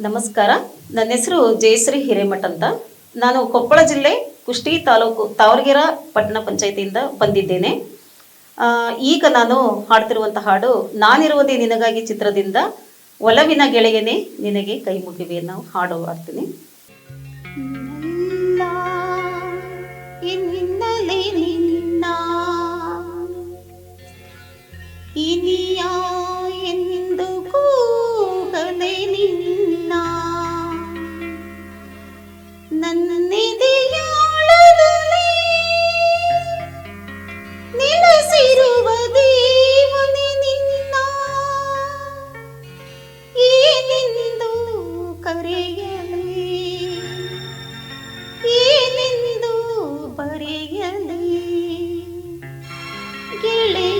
ನಮಸ್ಕಾರ. ನನ್ನ ಹೆಸರು ಜಯಶ್ರೀ ಹಿರೇಮಠ ಅಂತ. ನಾನು ಕೊಪ್ಪಳ ಜಿಲ್ಲೆ ಕುಷ್ಟಿ ತಾಲೂಕು ತಾವರಗೆರ ಪಟ್ಟಣ ಪಂಚಾಯತಿಯಿಂದ ಬಂದಿದ್ದೇನೆ. ಈಗ ನಾನು ಹಾಡ್ತಿರುವಂಥ ಹಾಡು, ನಾನಿರುವುದೇ ನಿನಗಾಗಿ ಚಿತ್ರದಿಂದ, ಒಲವಿನ ಗೆಳೆಯನೇ ನಿನಗೆ ಕೈ ಮುಗಿವೆ ನಾವು ಹಾಡು ಹಾಡ್ತೀನಿ കിളി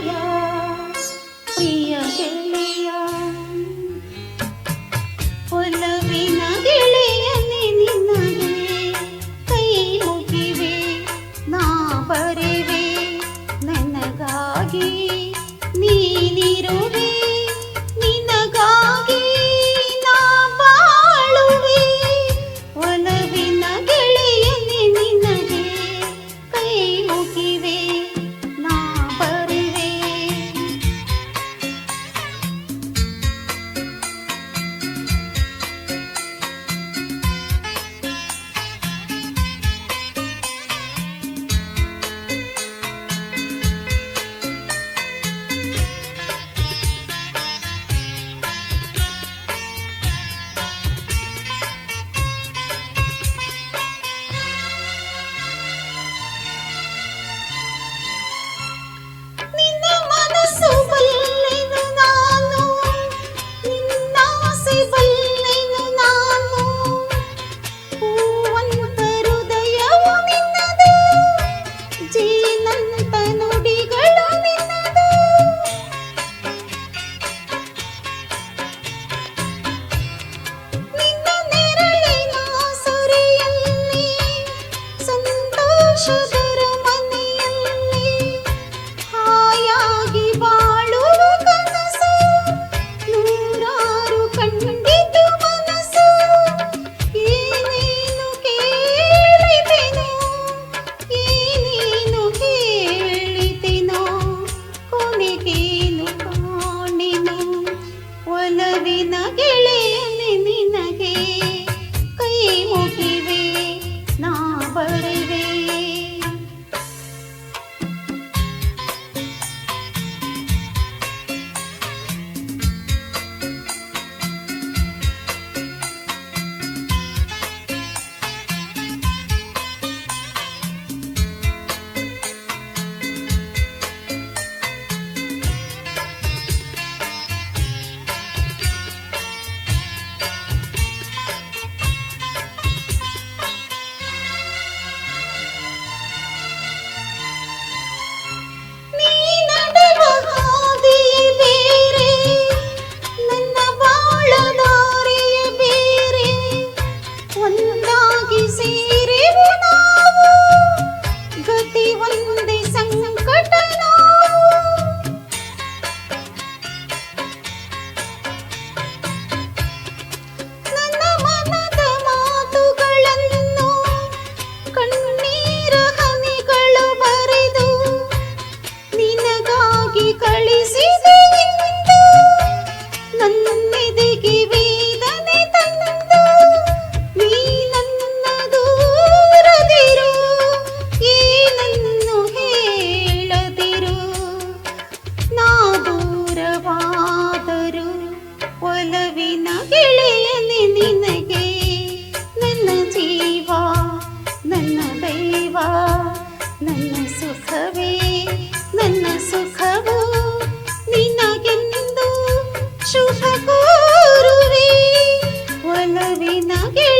ಗೆಳೆಯನೆ ನಿನಗೆ ನನ್ನ ಜೀವ ನನ್ನ ದೈವ ನನ್ನ ಸುಖವೇ ನನ್ನ ಸುಖವು ನಿನಗೆಂದು ಶುಭ ಕೋರುವೆ. ಒಲವಿನಗೆ